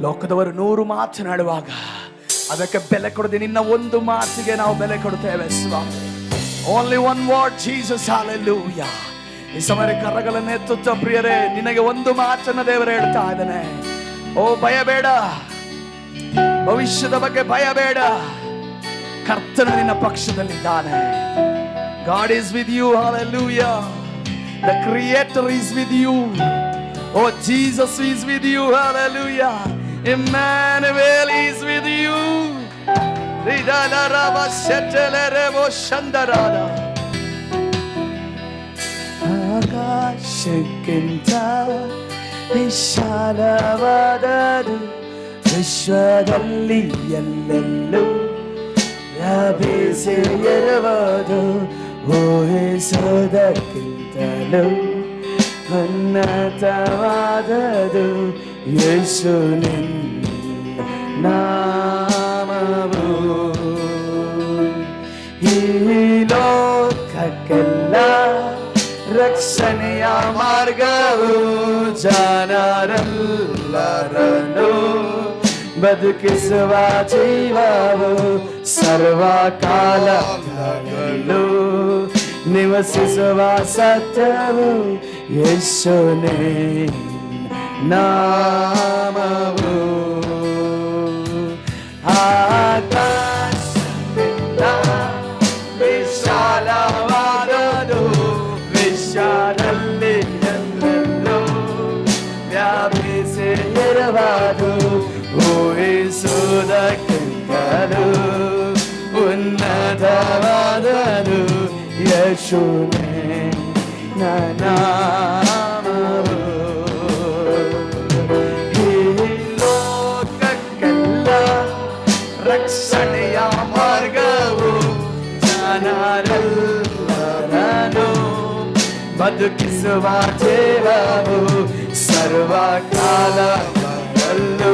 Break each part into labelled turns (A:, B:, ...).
A: ಲೋಕದವರು ನೂರು ಮಾತನಾಡುವಾಗ ಅದಕ್ಕೆ ಬೆಲೆ ಕೊಡದೆ ನಿನ್ನ ಒಂದು ಮಾತಿಗೆ ನಾವು ಬೆಲೆ ಕೊಡುತ್ತೇವೆ ಸ್ವಾಮಿ. Only one what Jesus hallelujah ಈ ಸಮಯ ಕರಗಳನ್ನು ಎತ್ತುತ್ತ ಪ್ರಿಯರೇ, ನಿನಗೆ ಒಂದು ಮಾತನ್ನ ದೇವರು ಹೇಳ್ತಾ ಇದ್ದಾನೆ. ಓ ಭಯ ಬೇಡ ಭವಿಷ್ಯದ ಬಗ್ಗೆ ಭಯ ಬೇಡ ಕರ್ತನ ನಿನ್ನ ಪಕ್ಷದಲ್ಲಿದ್ದಾನೆ. God is with you hallelujah the creator is with you O Jesus is with you hallelujah ಇಮ್ಯಾನುವೇಲ್ is with you ರಿದಲರವ ಶೆಟ್ಟೆಲೆರೆವೋ ಶಂದರಾದ ಆಕಾಶಕ್ಕಿಂತ ವಿಶಾಲವಾದದು ವಿಶ್ವದಲ್ಲಿ ಎಲ್ಲೆಲ್ಲೂ ವ್ಯಾಪಿಸಿರುವುದು ಊಹಿಸೋದಕ್ಕಿಂತಲೂ ಉನ್ನತವಾದದು ಯೇಸು ನಿನ್ನ ನಾಮವು ಈ ಲೋಕಕ್ಕೆಲ್ಲ ರಕ್ಷಣೆಯ ಮಾರ್ಗವು ಜನರೆಲ್ಲರನ್ನು ಬದುಕಿಸುವ ಜೀವವು ಸರ್ವಕಾಲಗಳಲ್ಲೂ ನಿವಸಿಸುವ ಸತ್ಯವು ಯೇಸುನೇ ನಾಮವು ಆಕಾಶದಿಂದ ವಿಶಾಲವಾದದು ವಿಶಾಲಲ್ಲಿ ಎಲ್ಲೆಲ್ಲೂ ವ್ಯಾಪಿಸಿ ಇರುವುದು ಊಹಿಸುವುದಕ್ಕಿಂತಲೂ ಉನ್ನತವಾದದು ಯಶುನೇ ನಾಮವು బతుకిసువా చేరావు సర్వకాల వనలు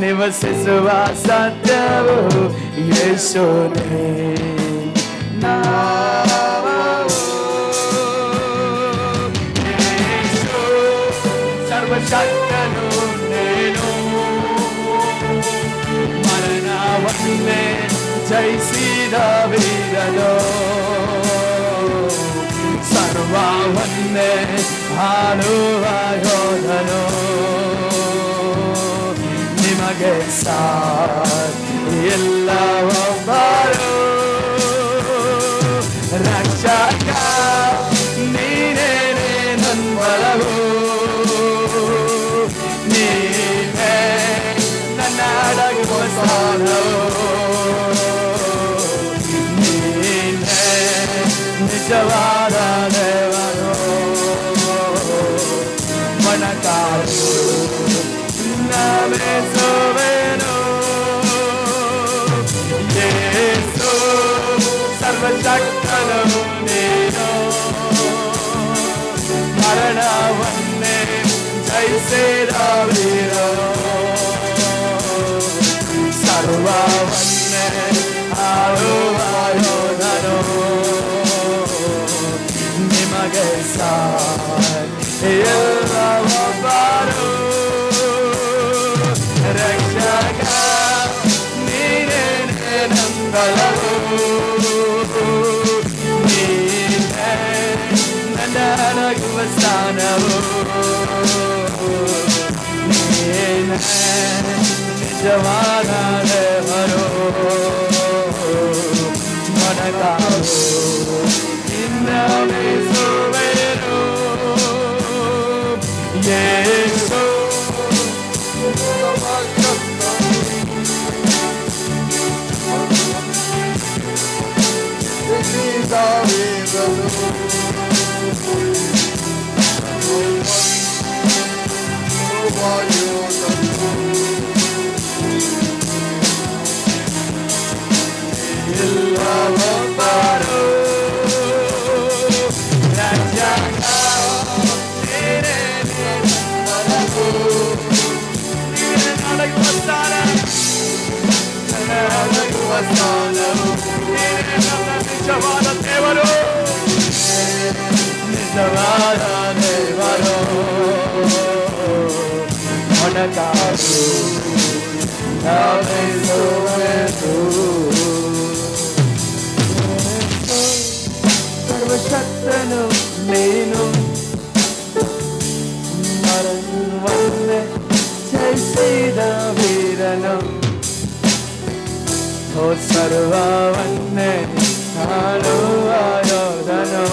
A: నివసిసువ సత్యవు యేసునే. నా సర్వశక్తను ಸರ್ವವನ್ನೇ ಹಾಡುವ ಯೋಧನು ನಿಮಗೆ ಸಾಥ್ ಎಲ್ಲ ಒಬ್ಬರು ರಕ್ಷಕ ನೀನೇ ನನ್ನ ಅಡಗುವ ಸ್ಥಾನವು சக்கரமுன்னேனோ மரணவன்னே ஜெய் சேராவீரோ சர்வவன்னே ஆரோ ஆரோ தனோ நிமகை சார் எல்லாவோ பாரோ ரக்ஷகா நீரே நம்பலோ دارك بستانا نينا جوانا لغرو ونقعو إنا بسوبرو يسوع This is our revolution. സർവശക്തനും മേനും മറന്നു വന്ന് ചെയ്ത വീരനും ഓ സർവന്നെ ആരോധനോ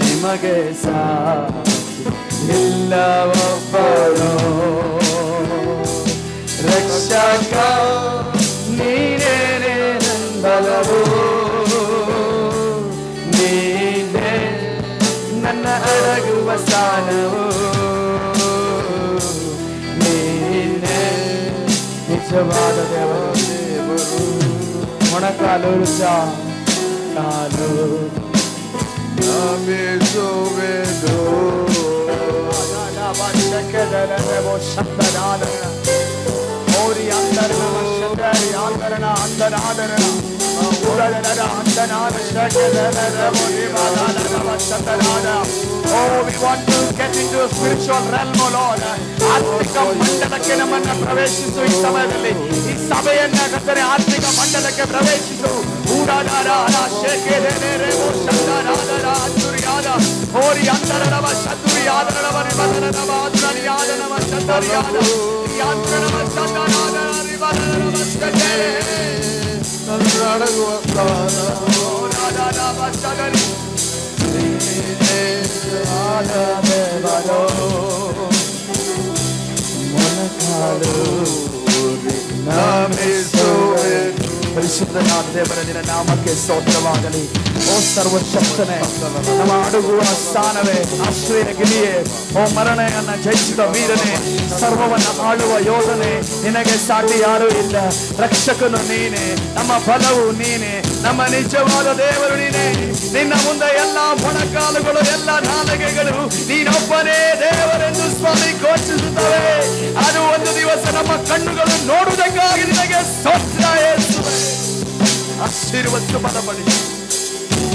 A: നിമകേ സാ ഇല്ലവപ്പ ನಿಜವಾದ ದೇವರು ದೇವರು ಮೊಣಕಾಲು ರುಚ ಕಾಲು
B: ನಮಿಸುವೆನು
A: ಓರಿ ಅಂದರನ ಶಂಕರಿ ಅಂದರನ ಅಂದನಾದರನ ಉಡದರ ಅಂದನಾದ ಶಂಕರನ ಓರಿ ಮಾದಾದರ ವಶತನಾದ Oh, we want to get into a spiritual realm, oh Lord. ಆತ್ಮಿಕ ಮಂಡಲಕ್ಕೆ ನಮ್ಮನ್ನ ಪ್ರವೇಶಿಸು ಈ ಸಮಯದಲ್ಲಿ ಈ ಸಭೆಯನ್ನ ಕತ್ತರೆ ಆತ್ಮಿಕ ಮಂಡಲಕ್ಕೆ ಪ್ರವೇಶಿಸು ಊಡಾದಾರ ಶೇಖೇರೆ ಶಬ್ದನಾದರ ಅಚ್ಚುರಿಯಾದ ಓರಿ ಅಂತರವ ಶತ್ರುಯಾದರವ ರಿಬದರವ ಅದ್ರನಿಯಾದನವ ಶತರಿಯಾದ ಯಾಂತ್ರನವ ಶತನಾದ ರಿಬದರವ ಶತೇ
B: ನನ್ನಡಗುವ ಸ್ಥಾನ
A: ಓರಾದರವ ಶತರಿ ಆದಮೇವರೋ ಪರಿಶುದ್ಧನಾದ ದೇವರ ನಿನ್ನ ನಾಮಕ್ಕೆ ಸ್ತೋತ್ರವಾಗಲಿ. ಓ ಸರ್ವಶಕ್ತನೇ, ನಮ್ಮ ಅಡುಗುವ ಸ್ಥಾನವೇ ಆಶ್ರಯ ಗಿರಿಯೇ. ಓ ಮರಣೆಯನ್ನ ಜಯಿಸಿದ ವೀರನೆ, ಸರ್ವವನ್ನ ಆಳುವ ಯೋಧನೆ, ನಿನಗೆ ಸಾಟಿ ಯಾರೂ ಇಲ್ಲ. ರಕ್ಷಕನು ನೀನೆ, ನಮ್ಮ ಬಲವು ನೀನೆ. ನಮ್ಮ ನಿಜವಾದ ದೇವರು ನೀನೆ. ನಿನ್ನ ಮುಂದೆ ಎಲ್ಲ ಮೊಣಕಾಲುಗಳು, ಎಲ್ಲ ನಾಲಗೆಗಳು ನೀನೊಬ್ಬನೇ ದೇವರೆಂದು ಸ್ವಾಮಿ ಘೋಷಿಸುತ್ತವೆ ಅದು ಒಂದು ದಿವಸ ನಮ್ಮ ಕಣ್ಣುಗಳು ನೋಡುವುದಕ್ಕಾಗಿ ನಿನಗೆ ಸ್ತೋತ್ರ ಅಷ್ಟಿರುವಷ್ಟು ಬಲಪಡಿ.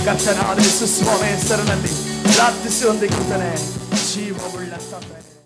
A: ಕರ್ತನಾದ ಯೇಸು ಹೆಸರಿನಲ್ಲಿ ಪ್ರಾರ್ಥಿಸಿ ಹೊಂದಿರುತ್ತಾನೆ ಜೀವವುಳ್ಳ ತಂದೆ